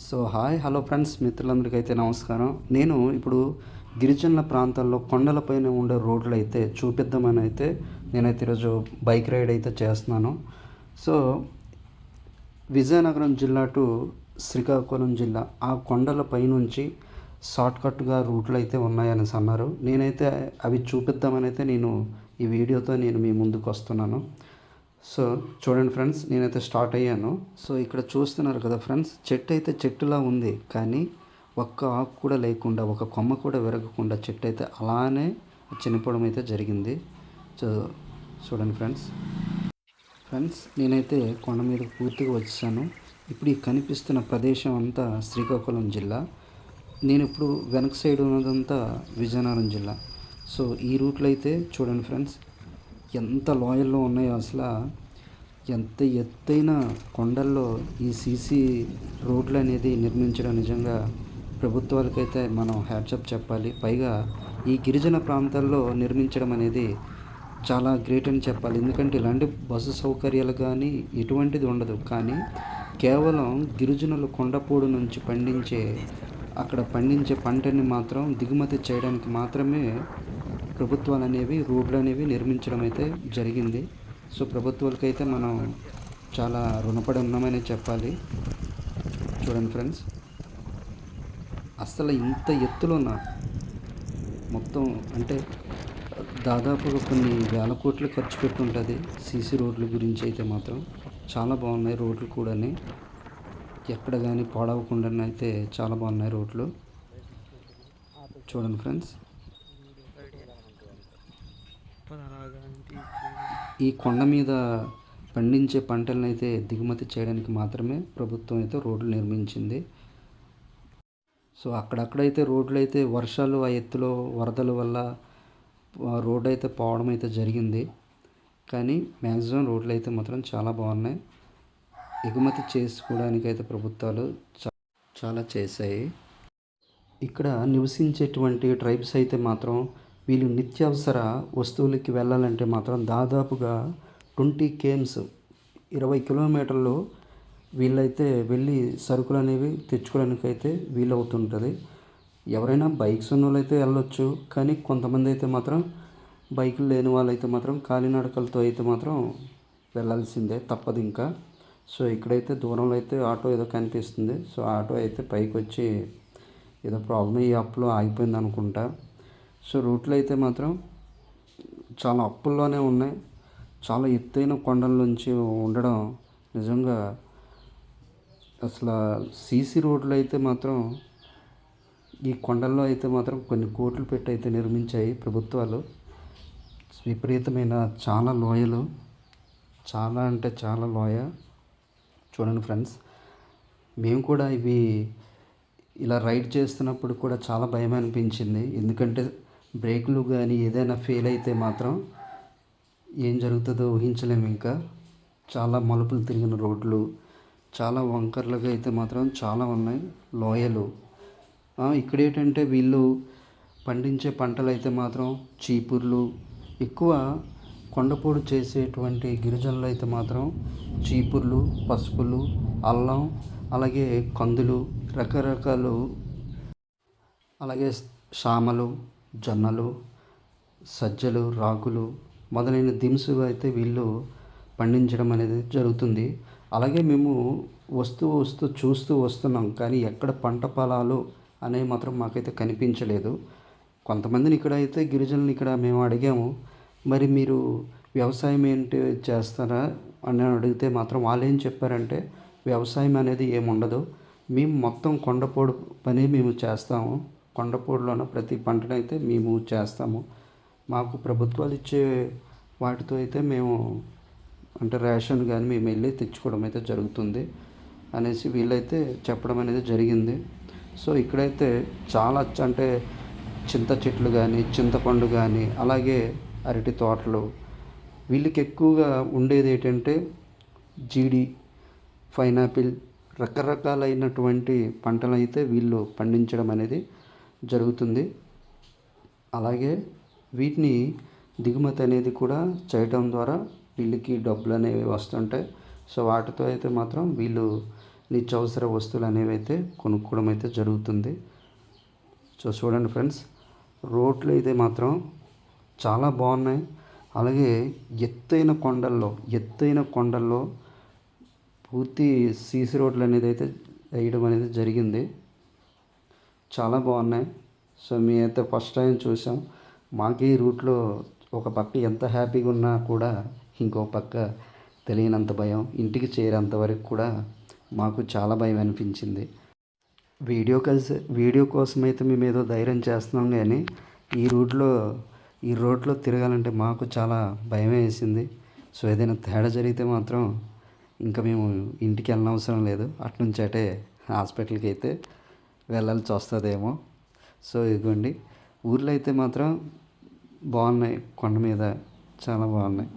So hi hello friends మిత్రులందరికీ అయితే నమస్కారం. నేను ఇప్పుడు గిరిజనుల ప్రాంతాల్లో కొండలపైన ఉండే రోడ్లు అయితే చూపిద్దామని అయితే నేనైతే ఈరోజు బైక్ రైడ్ అయితే చేస్తున్నాను. సో విజయనగరం జిల్లా టు శ్రీకాకుళం జిల్లా ఆ కొండలపై నుంచి షార్ట్కట్గా రూట్లు అయితే ఉన్నాయనేసి అన్నారు. నేనైతే అవి చూపిద్దామని అయితే నేను ఈ వీడియోతో నేను మీ ముందుకు వస్తున్నాను సో చూడండి ఫ్రెండ్స్ నేనైతే స్టార్ట్ అయ్యాను. సో ఇక్కడ చూస్తున్నారు కదా ఫ్రెండ్స్ చెట్టు అయితే చెట్టులా ఉంది కానీ ఒక్క ఆకు కూడా లేకుండా ఒక కొమ్మ కూడా విరగకుండా చెట్టు అయితే అలానే చనిపోవడం అయితే జరిగింది. సో చూడండి ఫ్రెండ్స్. ఫ్రెండ్స్ నేనైతే కొండ మీద పూర్తిగా వచ్చాను. ఇప్పుడు ఈ కనిపిస్తున్న ప్రదేశం అంతా శ్రీకాకుళం జిల్లా. నేను ఇప్పుడు వెనక సైడ్ ఉన్నదంతా విజయనగరం జిల్లా. సో ఈ రూట్లో అయితే చూడండి ఫ్రెండ్స్ ఎంత లోయల్లో ఉన్నాయో అసలు ఎంత ఎత్తైన కొండల్లో ఈ సీసీ రోడ్లు అనేది నిర్మించడం నిజంగా ప్రభుత్వాలకైతే మనం హ్యాట్సప్ చెప్పాలి. పైగా ఈ గిరిజన ప్రాంతాల్లో నిర్మించడం అనేది చాలా గ్రేట్ అని చెప్పాలి. ఎందుకంటే ఇలాంటి బస్సు సౌకర్యాలు కానీ ఎటువంటిది ఉండదు. కానీ కేవలం గిరిజనులు కొండపూడు నుంచి పండించే అక్కడ పండించే పంటని మాత్రం దిగుమతి చేయడానికి మాత్రమే ప్రభుత్వాలు అనేవి రోడ్లు అనేవి నిర్మించడం అయితే జరిగింది. సో ప్రభుత్వాలకైతే మనం చాలా రుణపడి ఉన్నామని చెప్పాలి. చూడండి ఫ్రెండ్స్. అసలు ఇంత ఎత్తులోన మొత్తం అంటే దాదాపుగా కొన్ని వేల కోట్లు ఖర్చు పెట్టుంటుంది సీసీ రోడ్ల గురించి అయితే మాత్రం. చాలా బాగున్నాయి రోడ్లు కూడాని. ఎక్కడ కానీ పాడవకుండా అయితే చాలా బాగున్నాయి రోడ్లు. చూడండి ఫ్రెండ్స్. ఈ కొండ మీద పండించే పంటలను అయితే దిగుమతి చేయడానికి మాత్రమే ప్రభుత్వం అయితే రోడ్లు నిర్మించింది. సో అక్కడక్కడైతే రోడ్లు అయితే వర్షాలు ఆ ఎత్తులో వరదల వల్ల రోడ్ అయితే పోవడం అయితే జరిగింది. కానీ మ్యాక్సిమం రోడ్లు అయితే మాత్రం చాలా బాగున్నాయి. ఎగుమతి చేసుకోవడానికి అయితే ప్రభుత్వాలు చాలా చేశాయి. ఇక్కడ నివసించేటువంటి ట్రైబ్స్ అయితే మాత్రం వీళ్ళు నిత్యావసర వస్తువులకి వెళ్ళాలంటే మాత్రం దాదాపుగా ట్వంటీ కేమ్స్ ఇరవై కిలోమీటర్లు వీళ్ళైతే వెళ్ళి సరుకులు అనేవి తెచ్చుకోవడానికి అయితే వీలవుతుంటుంది. ఎవరైనా బైక్స్ ఉన్న వాళ్ళైతే వెళ్ళొచ్చు కానీ కొంతమంది అయితే మాత్రం బైకులు లేని వాళ్ళైతే మాత్రం కాలినడకలతో అయితే మాత్రం వెళ్ళాల్సిందే తప్పదు ఇంకా. సో ఇక్కడైతే దూరంలో అయితే ఆటో ఏదో కనిపిస్తుంది. సో ఆటో అయితే పైకి వచ్చి ఏదో ప్రాబ్లం ఈ అప్లో ఆగిపోయింది అనుకుంటా సో రూట్లో అయితే మాత్రం చాలా అప్పుల్లోనే ఉన్నాయి. చాలా ఎత్తైన కొండల నుంచి ఉండడం నిజంగా అసలు సీసీ రోడ్లు అయితే మాత్రం ఈ కొండల్లో అయితే మాత్రం కొన్ని కోట్లు పెట్టి అయితే నిర్మించాయి ప్రభుత్వాలు. విపరీతమైన చాలా లోయలు. చాలా అంటే చాలా లోయ. చూడండి ఫ్రెండ్స్ మేము కూడా ఇవి ఇలా రైడ్ చేస్తున్నప్పుడు కూడా చాలా భయం అనిపించింది ఎందుకంటే బ్రేకులు కానీ ఏదైనా ఫెయిల్ అయితే మాత్రం ఏం జరుగుతుందో ఊహించలేము ఇంకా. చాలా మలుపులు తిరిగిన రోడ్లు చాలా వంకర్లుగా అయితే మాత్రం చాలా ఉన్నాయి. లోయలు. ఇక్కడ ఏంటంటే వీళ్ళు పండించే పంటలు అయితే మాత్రం చీపుర్లు ఎక్కువ కొండపోడు చేసేటువంటి గిరిజనులు అయితే మాత్రం చీపుర్లు పసుపులు అల్లం అలాగే కందులు రకరకాలు అలాగే సామలు జొన్నలు సజ్జలు రాగులు మొదలైన దినుసు అయితే వీళ్ళు పండించడం అనేది జరుగుతుంది. అలాగే మేము వస్తూ వస్తూ చూస్తూ వస్తున్నాం. కానీ ఎక్కడ పంట పొలాలు అనేవి మాత్రం మాకైతే కనిపించలేదు. కొంతమందిని ఇక్కడ అయితే గిరిజనులు ఇక్కడ మేము అడిగాము. మరి మీరు వ్యవసాయం ఏంటి చేస్తారా అని అడిగితే మాత్రం వాళ్ళు ఏం చెప్పారంటే వ్యవసాయం అనేది ఏముండదు. మేము మొత్తం కొండపోడు పని మేము చేస్తాము. కొండపూడిలోన ప్రతి పంటనైతే మేము చేస్తాము. మాకు ప్రభుత్వాలు ఇచ్చే వాటితో అయితే మేము అంటే రేషన్ కానీ మేము వెళ్ళి తెచ్చుకోవడం అయితే జరుగుతుంది అనేసి వీళ్ళైతే చెప్పడం అనేది జరిగింది. సో ఇక్కడైతే చాలా అంటే చింత చెట్లు కానీ చింతపండు కానీ అలాగే అరటి తోటలు వీళ్ళకి ఎక్కువగా ఉండేది ఏంటంటే జీడి పైనాపిల్ రకరకాలైనటువంటి పంటలు అయితే వీళ్ళు పండించడం అనేది జరుగుతుంది. అలాగే వీటిని దిగుమతి అనేది కూడా చేయటం ద్వారా వీళ్ళకి డబ్బులు అనేవి వస్తుంటాయి. సో వాటితో అయితే మాత్రం వీళ్ళు నిత్యావసర వస్తువులు అనేవి అయితే కొనుక్కోవడం అయితే జరుగుతుంది. సో చూడండి ఫ్రెండ్స్ రోడ్లు అయితే మాత్రం చాలా బాగున్నాయి. అలాగే ఎత్తైన కొండల్లో ఎత్తైన కొండల్లో పూర్తి సీసీ రోడ్లు అనేది అయితే వేయడం అనేది జరిగింది. చాలా బాగున్నాయి. సో మేమైతే ఫస్ట్ టైం చూసాం. మాకు ఈ రూట్లో ఒక పక్క ఎంత హ్యాపీగా ఉన్నా కూడా ఇంకో పక్క తెలియనంత భయం. ఇంటికి చేరేంత వరకు కూడా మాకు చాలా భయం అనిపించింది. వీడియో కలిసి వీడియో కోసం అయితే మేము ఏదో ధైర్యం చేస్తున్నాం కానీ ఈ రూట్లో ఈ రోడ్లో తిరగాలంటే మాకు చాలా భయం వేసింది. సో ఏదైనా తేడా జరిగితే మాత్రం ఇంకా మేము ఇంటికి వెళ్ళనవసరం లేదు. అట్నుంచి అటే హాస్పిటల్కి అయితే వెళ్ళాల్సి వస్తుందేమో. సో ఇదిగోండి. ఊర్లో అయితే మాత్రం బాగున్నాయి. కొండ మీద చాలా బాగున్నాయి.